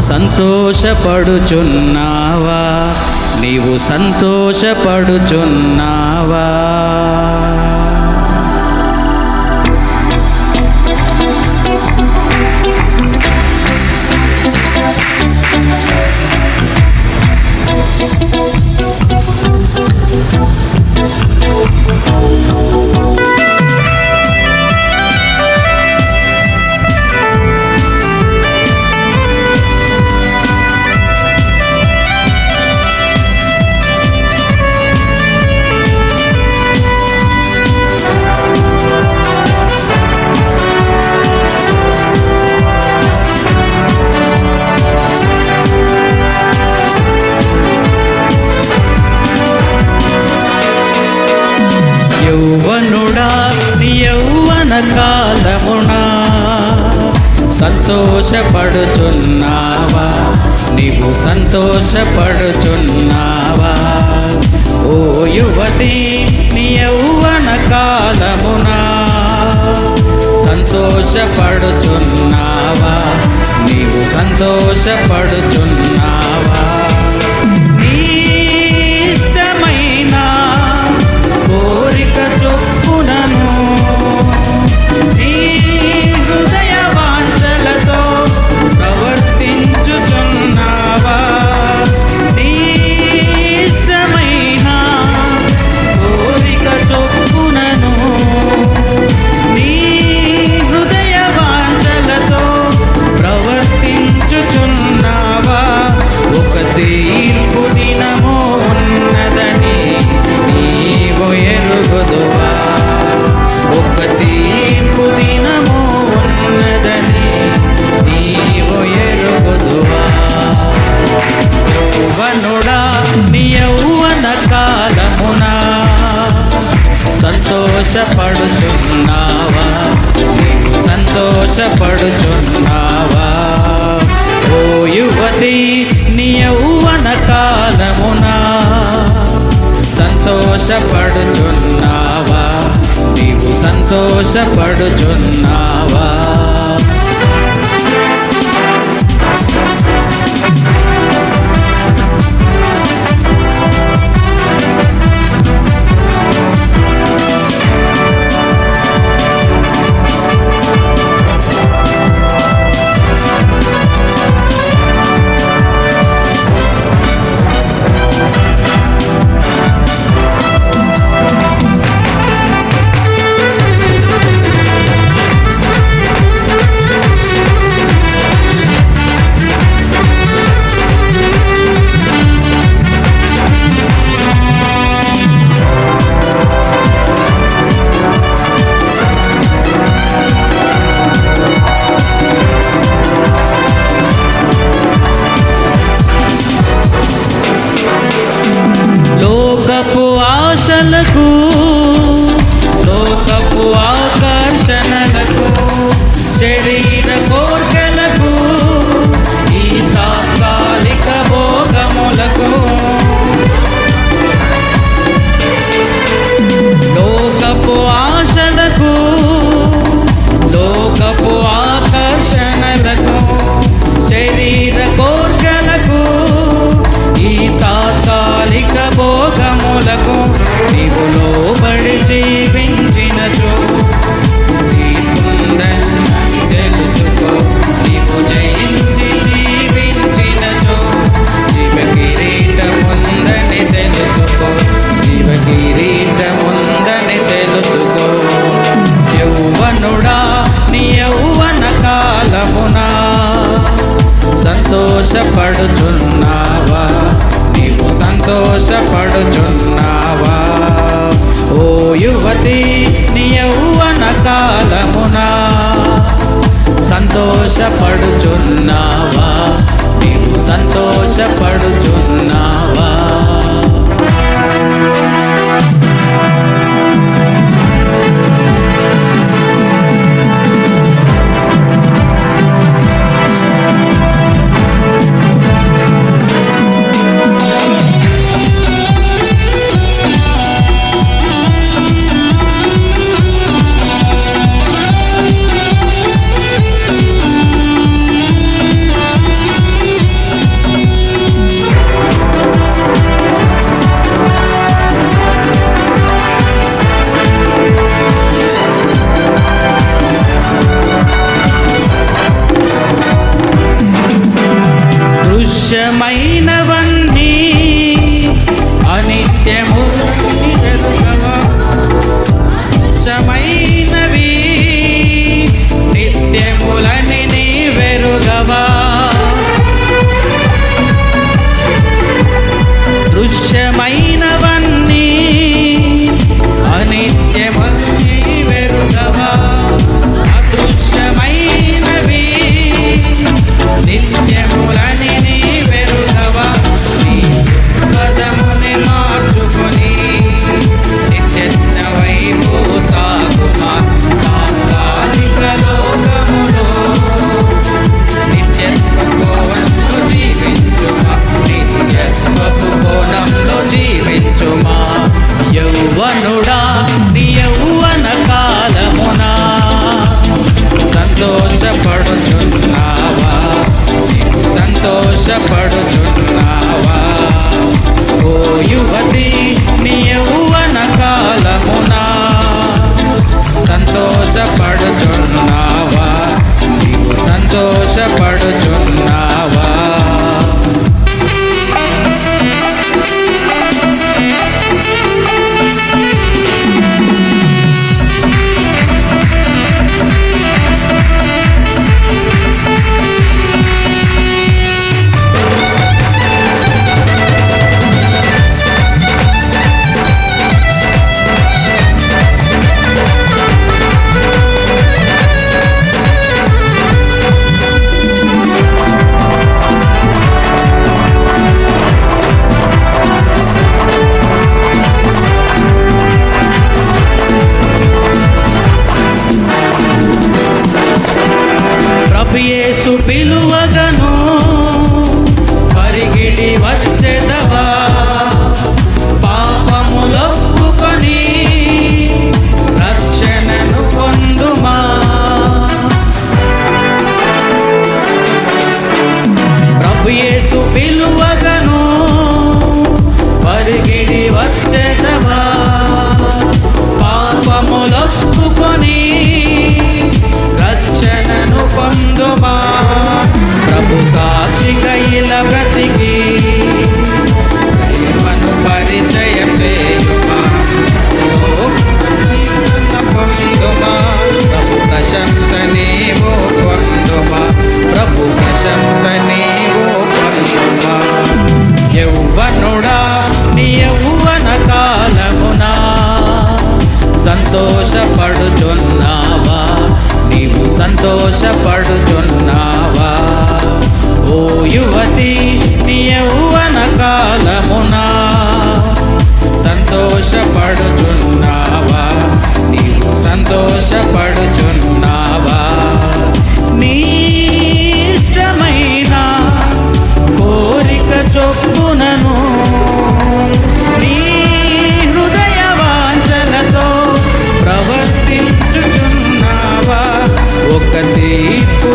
సంతోషపడుచున్నావా? నీవు సంతోషపడుచున్నావా? సంతోషపడుచున్నావా? నీవు సంతోషపడుచున్నావా? ఓ యువతి నీ యౌవన కాలమునా? సంతోషపడుచున్నావా? నీవు సంతోషపడుచున్నా సంతోషపడుచున్నావా? నీవు సంతోషపడుచున్నావా? ఓ యువతి నీ యౌవన కాలమునా సంతోషపడుచున్నావా? నీవు సంతోషపడుచున్నావా? యౌవన కాలమున సంతోషపడుచున్నావా? నీవు సంతోషపడుచున్నావా? ఓ యువతి నీ యౌవన కాలమున సంతోషపడుచున్నావా? నీవు సంతోషపడుచున్నా ప్రభుయేసు పిలువగను. సంతోషపడుతున్నావా? ఓ యువతీ ఒక తీర్పు